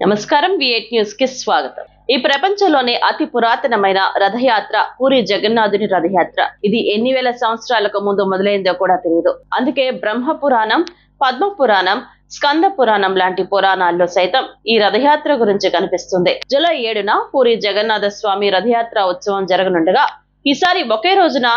నమస్కారం విఎయిట్ న్యూస్కి స్వాగతం. ఈ ప్రపంచంలోనే అతి పురాతనమైన రథయాత్ర పూరి జగన్నాథుని రథయాత్ర. ఇది ఎన్ని వేల సంవత్సరాలకు ముందు మొదలైందో కూడా తెలియదు అందుకే బ్రహ్మ పురాణం పద్మ పురాణం స్కంద పురాణం లాంటి పురాణాల్లో సైతం ఈ రథయాత్ర గురించి కనిపిస్తుంది. జూలై ఏడున పూరి జగన్నాథ స్వామి రథయాత్ర ఉత్సవం జరగనుండగా ఈసారి ఒకే రోజున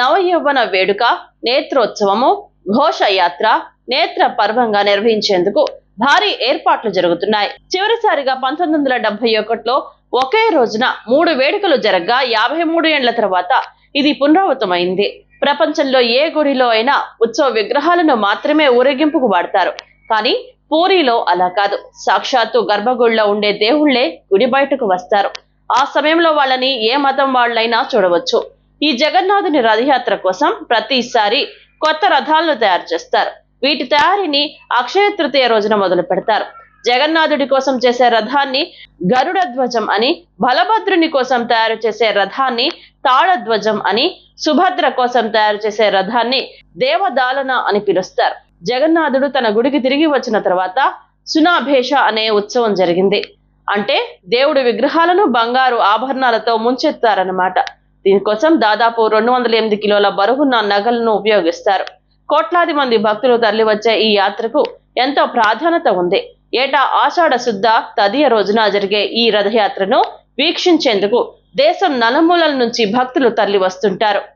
నవయౌవన వేడుక నేత్రోత్సవము ఘోషయాత్ర నేత్ర పర్వంగా నిర్వహించేందుకు భారీ ఏర్పాట్లు జరుగుతున్నాయి. చివరిసారిగా పంతొమ్మిది వందల డెబ్బై ఒకటిలో ఒకే రోజున మూడు వేడుకలు జరగ్గా యాభై మూడు ఏండ్ల తర్వాత ఇది పునరావృతమైంది. ప్రపంచంలో ఏ గుడిలో అయినా ఉత్సవ విగ్రహాలను మాత్రమే ఊరేగింపుకు వాడతారు. కానీ పూరిలో అలా కాదు. సాక్షాత్తు గర్భగుడిలో ఉండే దేవుళ్ళే గుడి బయటకు వస్తారు. ఆ సమయంలో వాళ్ళని ఏ మతం వాళ్ళైనా చూడవచ్చు. ఈ జగన్నాథుని రథయాత్ర కోసం ప్రతిసారి కొత్త రథాలను తయారు చేస్తారు. వీటి తయారీని అక్షయ తృతీయ రోజున మొదలు పెడతారు. జగన్నాథుడి కోసం చేసే రథాన్ని గరుడ ధ్వజం అని బలభద్రుని కోసం తయారు చేసే రథాన్ని తాళధ్వజం అని సుభద్ర కోసం తయారు చేసే రథాన్ని దేవదాలన అని పిలుస్తారు. జగన్నాథుడు తన గుడికి తిరిగి వచ్చిన తర్వాత సునాభేష అనే ఉత్సవం జరిగింది. అంటే దేవుడి విగ్రహాలను బంగారు ఆభరణాలతో ముంచెత్తారన్నమాట. దీనికోసం దాదాపు రెండు వందల ఎనిమిది కిలోల బరువున్న నగలను ఉపయోగిస్తారు. కోట్లాది మంది భక్తులు తరలివచ్చే ఈ యాత్రకు ఎంతో ప్రాధాన్యత ఉంది. ఏటా ఆషాఢ శుద్ధ తదియ రోజున జరిగే ఈ రథయాత్రను వీక్షించేందుకు దేశం నలుమూలల నుంచి భక్తులు తరలి వస్తుంటారు